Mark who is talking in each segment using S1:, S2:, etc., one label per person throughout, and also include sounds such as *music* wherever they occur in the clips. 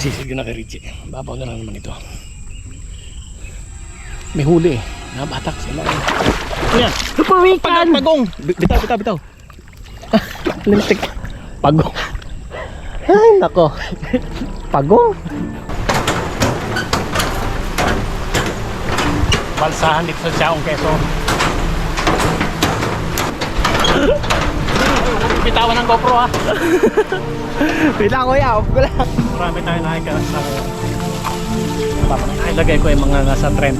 S1: Ko na kay Richie. Babaw na lang naman ito. May huli eh. Nabatak sila. Ayan.
S2: Pawikan!
S1: Pagong! Bitaw, bitaw, bitaw. Lintik. Pagong.
S2: Ay, nako. Pagong.
S1: Balsahan dito sa Chaong Quezon. Bitawan ng GoPro ha. *laughs*
S2: Wait lang kuya, off ko lang.
S1: Marami tayo nakikalas sa Ilagay ko yung mga nasa 30.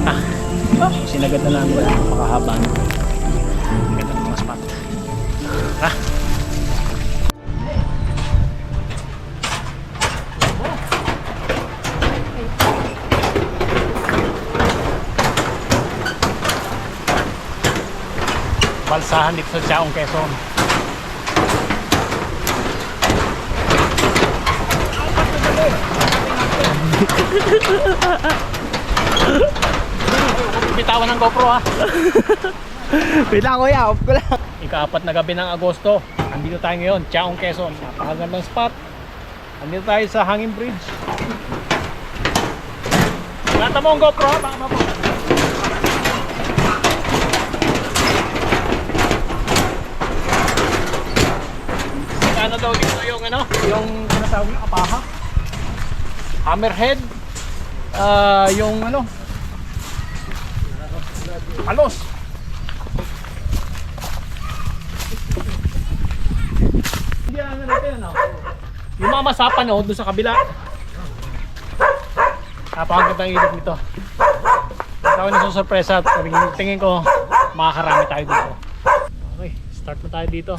S1: Sinagad na lang ang makahaba. Ganda ng mga spot. Ha? Balsahan dito sa Chaong Quezon. Bitawan ng GoPro ha.
S2: Wait lang kuya, off ko lang.
S1: Ikaapat na gabi ng Agosto. Andito tayo ngayon, Chaong Quezon. Napakagandang spot. Andito tayo sa Hanging Bridge. Lata mo ang GoPro ha, baka mabuka. Ano daw dito yung ano, yung tinatawag na apaha. Hammerhead. Ah, yung ano, palos. Yung mga masapan oh, doon sa kabila. Napakaganda ang ilog nito. At ako na sorpresa at tingin ko makakarami tayo dito. Okay, start na tayo dito.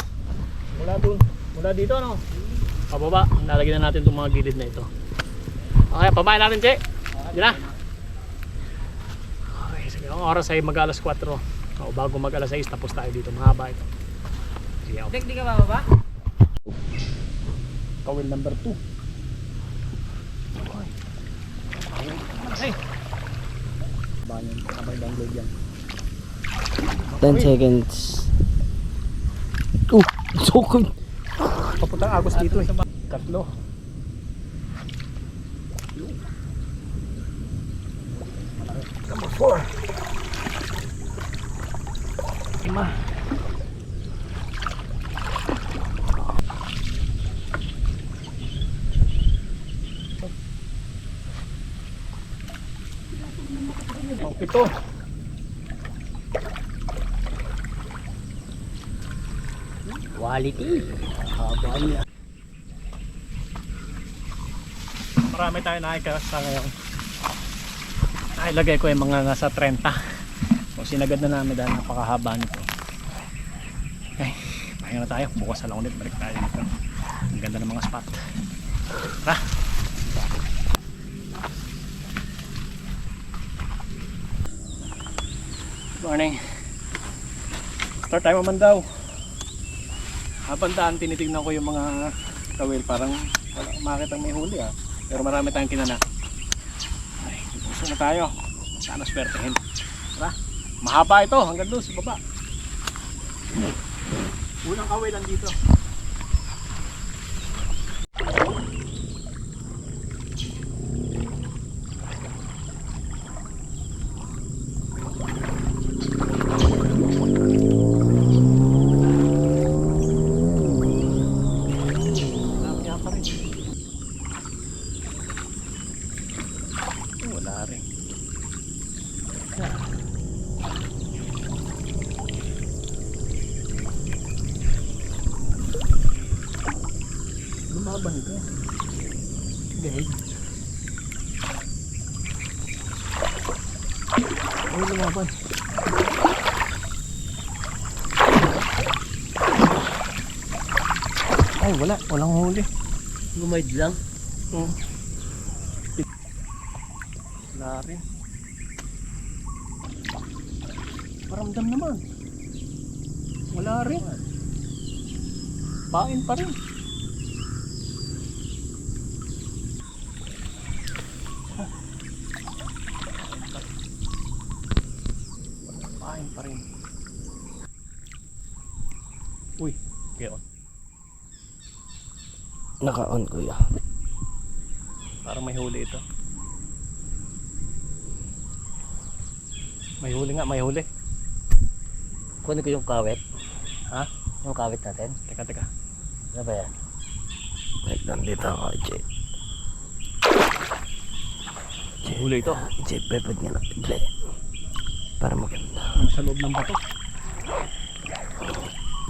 S1: Mula doon. Mula dito ano. Pababa. Lalagyan na natin itong mga gilid na ito. Okay, pabayan natin, Che. Diyan na. Okay, sige. Ang oras ay mag alas 4. O, bago mag alas 6, tapos tayo dito. Mahaba ito. Sige, okay.
S2: Dek, di ka bababa?
S1: Kawil number 2. Ay. Banyan, sabay download yan.
S2: 10 seconds. Oh, *laughs* so good.
S1: Papuntang Agos dito eh. Tatlo. 4. Lima. Ang pito.
S2: Quality.
S1: Haba niya. Marami tayo nakikasa ngayon. Nailagay ko yung mga nasa 30. So sinagad na namin dahil napakahaba nito. Okay, pahinga na tayo. Bukas na lang ulit. Balik tayo dito. Ang ganda ng mga spot. Tara! Morning. Start time naman daw. Habang daan, tinitignan ko yung mga kawil. Parang wala makita may huli ah. Pero marami tayong kinana. Gusto na tayo. Sana swertehin. Tara. Mahaba ito hanggang doon sa baba. Unang kawil lang dito. Lumaban ito. Gahig. Ay, lumaban. Ay, wala. Walang huli.
S2: Gumaid lang.
S1: Hmm. Wala rin. Paramdam naman. Wala rin. Bain pa rin. Bain pa rin. Uy, kaya
S2: Naka-on kuya.
S1: Parang may huli ito. May huli nga, may huli.
S2: Kunin ko yung kawit.
S1: Ha?
S2: Yung kawit natin.
S1: Teka, teka.
S2: Ano ba yan? Wait, nandito ako, Jay.
S1: May huli ito.
S2: Jay, pepod nga na. Jay. Para maganda.
S1: Sa loob ng bato.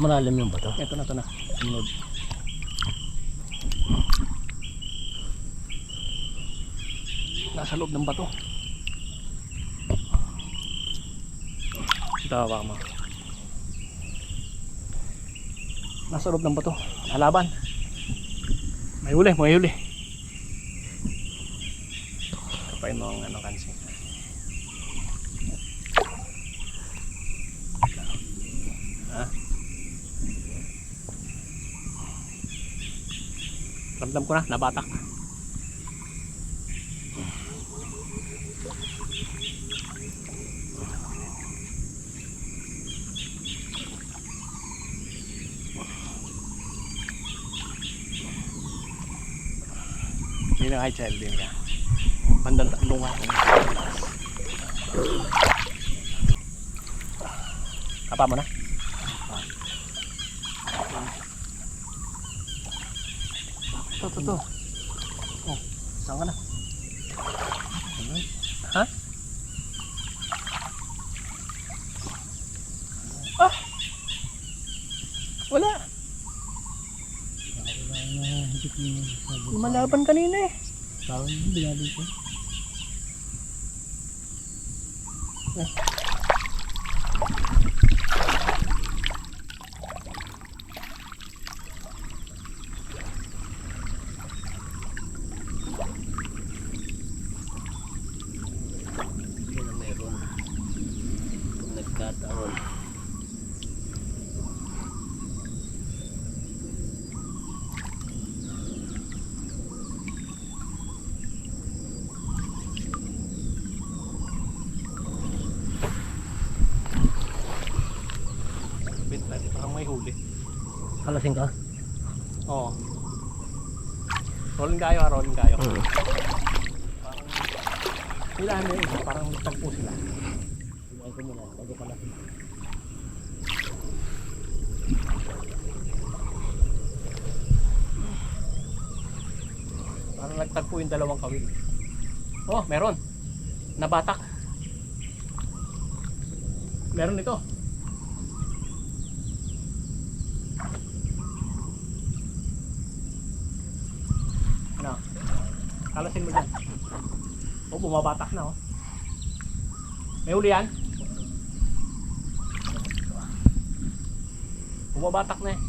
S2: Malalim yung bato.
S1: Ito na, ito na. Sunod. Nasa loob ng bato. Tawa mo. Nasa loob ng bato. Halaban. May huli, may huli. Kapain mo ang ano kansi. Ha? Ramdam ko na, nabatak. Hindi na kahit child din ka. Bandang lunga. Kapa mo na? Ito, ito, ito. Oh, saan ka na? Ha? Ah! Wala. Lumalaban kanina eh.
S2: Tawag yung binali ko. Yun ang meron. Kung nagkataon.
S1: Wait, lang, parang may huli.
S2: Kalasing ka?
S1: Oo. Rolling kayo ha, rolling kayo.
S2: Mm.
S1: Parang, sila ano isa, parang tagpo sila.
S2: Kumain ko muna. Bago pala.
S1: Parang nagtagpo yung dalawang kawil. Oh, meron. Nabatak. Meron ito. Ano? Kalasin mo dyan. Oh, bumabatak na oh. May huli yan? Bumabatak na eh.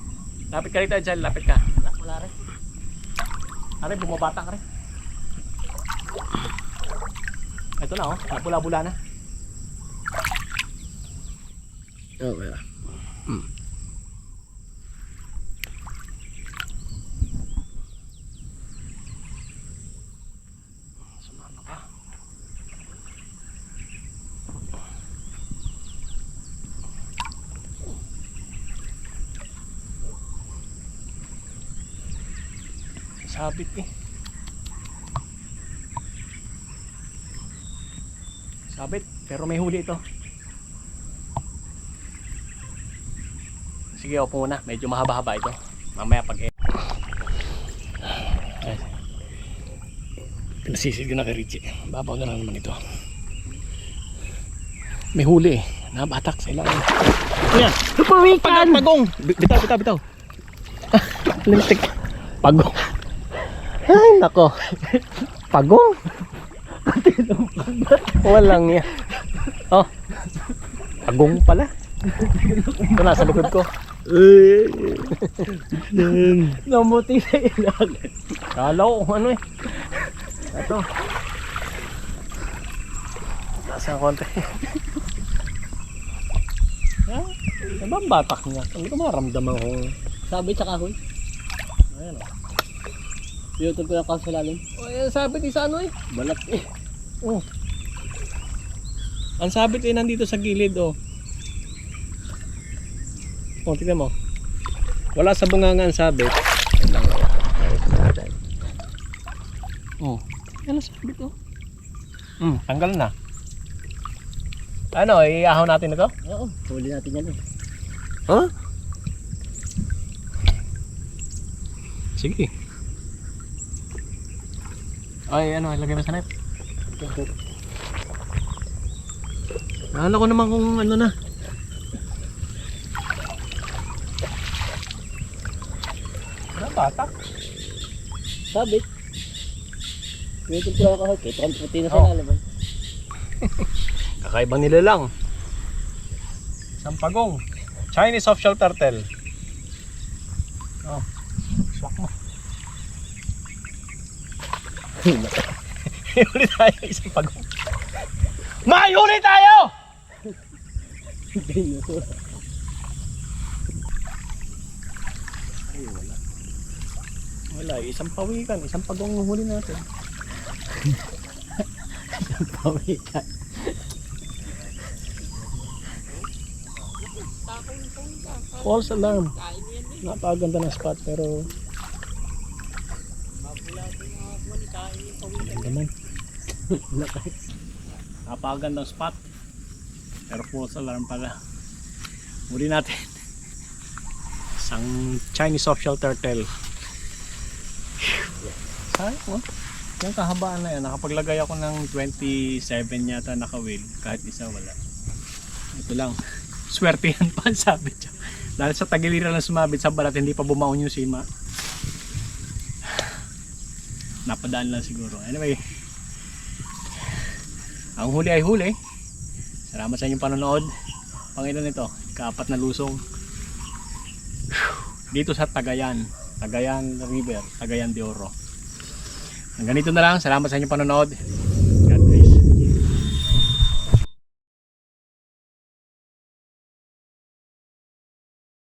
S1: Lapit ka rito, Jal. Lapit ka.
S2: Wala, wala rin.
S1: Are, bumabatak rin. Ito na oh, napula-bula na.
S2: Okay.
S1: Sumama ka. Sabit eh. Sabit, pero may huli ito. Sige, upo muna. Medyo mahaba-haba ito. Mamaya pag Pinasisid ko na kay Richie. Babaw na lang naman ito. May huli eh. Nabatak sa ilalim. Yan. Pagong! Bi- Bitaw, bitaw, bitaw. *laughs* Lintik. Pagong. Ay, nako. Pagong. Walang yan. Oh. Pagong pala. Ito nasa likod ko.
S2: Namuti sa ilalim.
S1: Kala ko ano eh. Ito. Taas ang konti. ah, diba ang batak niya? Hindi ko maramdaman ko.
S2: Sabi sa kahoy.
S1: Ayan o.
S2: Pinutol ko yung kahoy sa ilalim.
S1: Oh, sabit eh sa ano eh.
S2: Balat eh.
S1: Oh. Ang sabit eh nandito sa gilid oh. Oh, tignan mo. Wala sa bunganga ang sabit. Oh.
S3: Ano sabi ko?
S1: Hmm, tanggal na. Ano, iahaw natin ito?
S3: Oo, huli natin yan eh.
S2: Huh?
S1: Sige. Ay, ano, ilagay mo sa net. Naalala ko naman kung ano na. Ano, batak?
S3: Sabit. Pwede ko lang kahit. Ito ang puti na sa lalaman. *laughs*
S1: Kakaibang nila lang. Sampagong. Chinese softshell turtle. Oh. Swak mo. Huli tayo isang pagong. May huli tayo! Ay, wala. Wala, isang pawikan, isang pagong ang huli natin. *laughs*
S3: Pawikan.
S1: False alarm. Napakaganda ng spot pero Napakagandang spot. Pero false alarm pala. Muli natin. Isang Chinese softshell turtle. Sayang oh. Yung kahabaan na yan, nakapaglagay ako ng 27 yata nakawil. Kahit isa wala. Ito lang. Swerte yan *laughs* pa sabi siya. Dahil sa tagiliran na sumabit sa balat, hindi pa bumaon yung sima. *sighs* Napadaan lang siguro. Anyway, ang huli ay huli. Salamat sa inyong panonood. Panginoon ito, kaapat na lusong. Dito sa Tagayan. Tagayan River, Tagayan de Oro. Hanggang ganito na lang. Salamat sa inyong panonood.